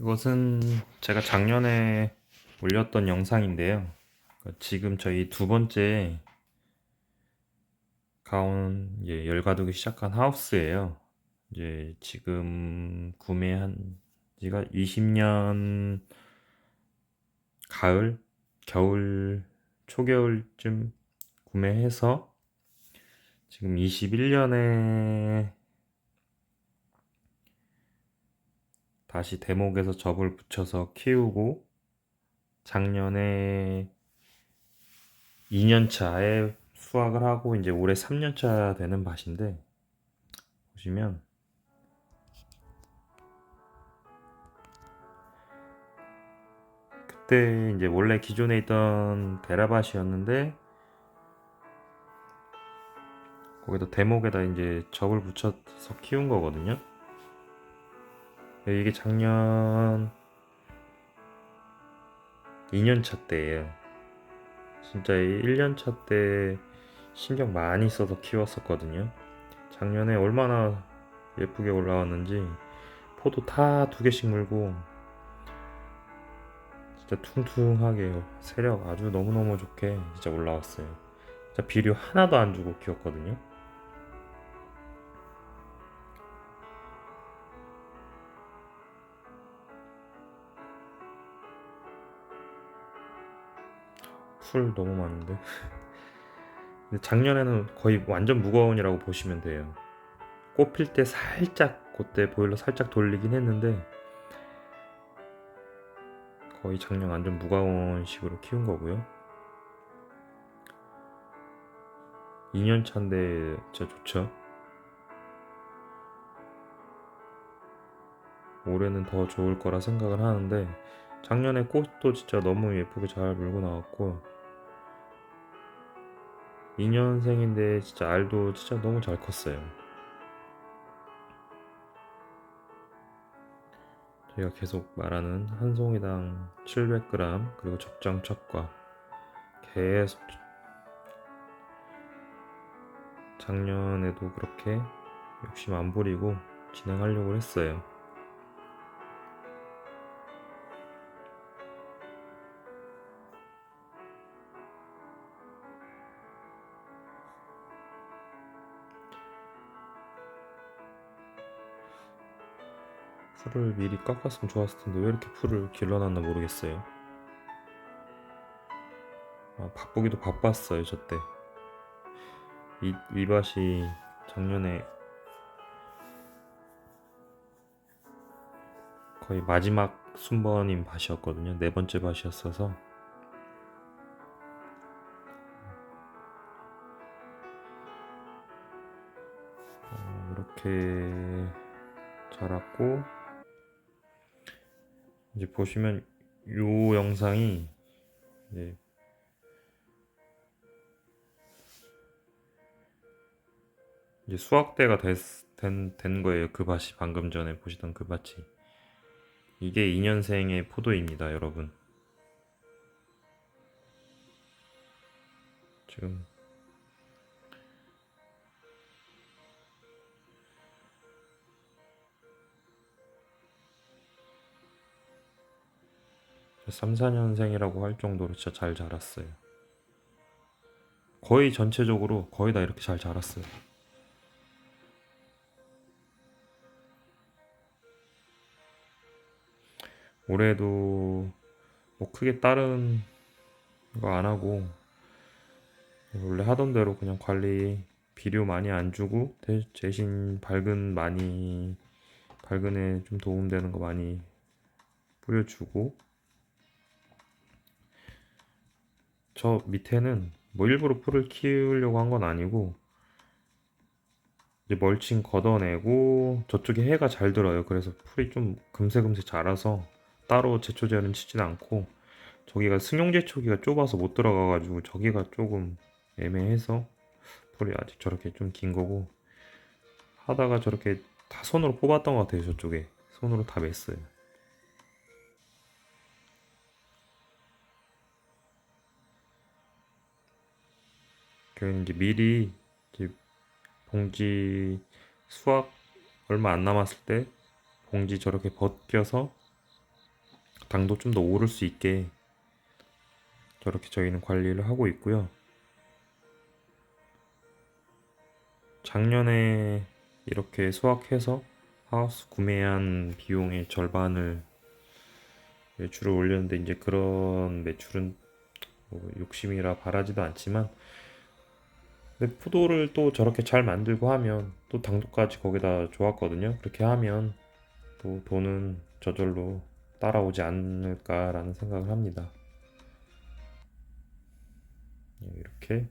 이것은 제가 작년에 올렸던 영상인데요. 그러니까 지금 저희 두 번째 가온 이제 열가두기 시작한 하우스예요. 이제 지금 구매한 지가 20년 가을, 겨울, 초겨울쯤 구매해서 지금 21년에 다시 대목에서 접을 붙여서 키우고 작년에 2년차에 수확을 하고 이제 올해 3년차 되는 밭인데 보시면 그때 이제 원래 기존에 있던 베라밭이었는데 거기다 대목에다 이제 접을 붙여서 키운 거거든요. 이게 작년 2년차 때예요. 진짜 1년차 때 신경 많이 써서 키웠었거든요. 작년에 얼마나 예쁘게 올라왔는지 포도 다 두 개씩 물고 진짜 퉁퉁하게 세력 아주 너무너무 좋게 진짜 올라왔어요. 진짜 비료 하나도 안 주고 키웠거든요. 풀 너무 많은데. 작년에는 거의 완전 무거운이라고 보시면 돼요. 꽃필 때 살짝 그때 보일러 살짝 돌리긴 했는데 거의 작년 완전 무거운 식으로 키운 거고요. 2년 차인데 진짜 좋죠. 올해는 더 좋을 거라 생각을 하는데 작년에 꽃도 진짜 너무 예쁘게 잘 물고 나왔고 2년생인데 진짜 알도 진짜 너무 잘 컸어요. 저희가 계속 말하는 한 송이당 700g 그리고 적정첩과 계속 작년에도 그렇게 욕심 안 부리고 진행하려고 했어요. 풀을 미리 깎았으면 좋았을 텐데 왜 이렇게 풀을 길러놨나 모르겠어요. 아, 바쁘기도 바빴어요 저 때. 이, 이 밭이 작년에 거의 마지막 순번인 밭이었거든요. 네 번째 밭이었어서 어, 이렇게 자랐고 이제 보시면 요 영상이 이제 이제 수확대가 됐, 된, 된 거예요. 그 밭이 방금 전에 보시던 그 밭이. 이게 2년생의 포도입니다, 여러분. 지금 3, 4년생이라고 할 정도로 진짜 잘 자랐어요. 거의 전체적으로 거의 다 이렇게 잘 자랐어요. 올해도 뭐 크게 다른 거 안 하고 원래 하던 대로 그냥 관리 비료 많이 안 주고 대, 대신 밝은 많이 밝은에 좀 도움되는 거 많이 뿌려주고 저 밑에는 뭐 일부러 풀을 키우려고 한 건 아니고 이제 멀칭 걷어내고 저쪽에 해가 잘 들어요. 그래서 풀이 좀 금세금세 자라서 따로 제초제는 치진 않고 저기가 승용제초기가 좁아서 못 들어가가지고 저기가 조금 애매해서 풀이 아직 저렇게 좀 긴 거고 하다가 저렇게 다 손으로 뽑았던 것 같아요. 저쪽에 손으로 다 맸어요. 그 이제 미리 이제 봉지 수확 얼마 안 남았을 때 봉지 저렇게 벗겨서 당도 좀 더 오를 수 있게 저렇게 저희는 관리를 하고 있고요. 작년에 이렇게 수확해서 하우스 구매한 비용의 절반을 매출을 올렸는데 이제 그런 매출은 뭐 욕심이라 바라지도 않지만 근데 포도를 또 저렇게 잘 만들고 하면 또 당도까지 거기다 좋았거든요. 그렇게 하면 또 돈은 저절로 따라오지 않을까라는 생각을 합니다. 예, 이렇게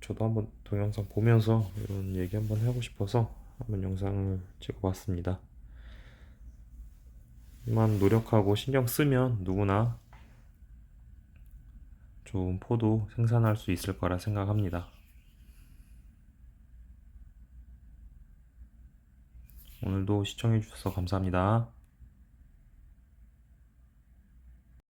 저도 한번 동영상 보면서 이런 얘기 한번 하고 싶어서 한번 영상을 찍어봤습니다. 만 노력하고 신경 쓰면 누구나 좋은 포도 생산할 수 있을 거라 생각합니다. 오늘도 시청해 주셔서 감사합니다.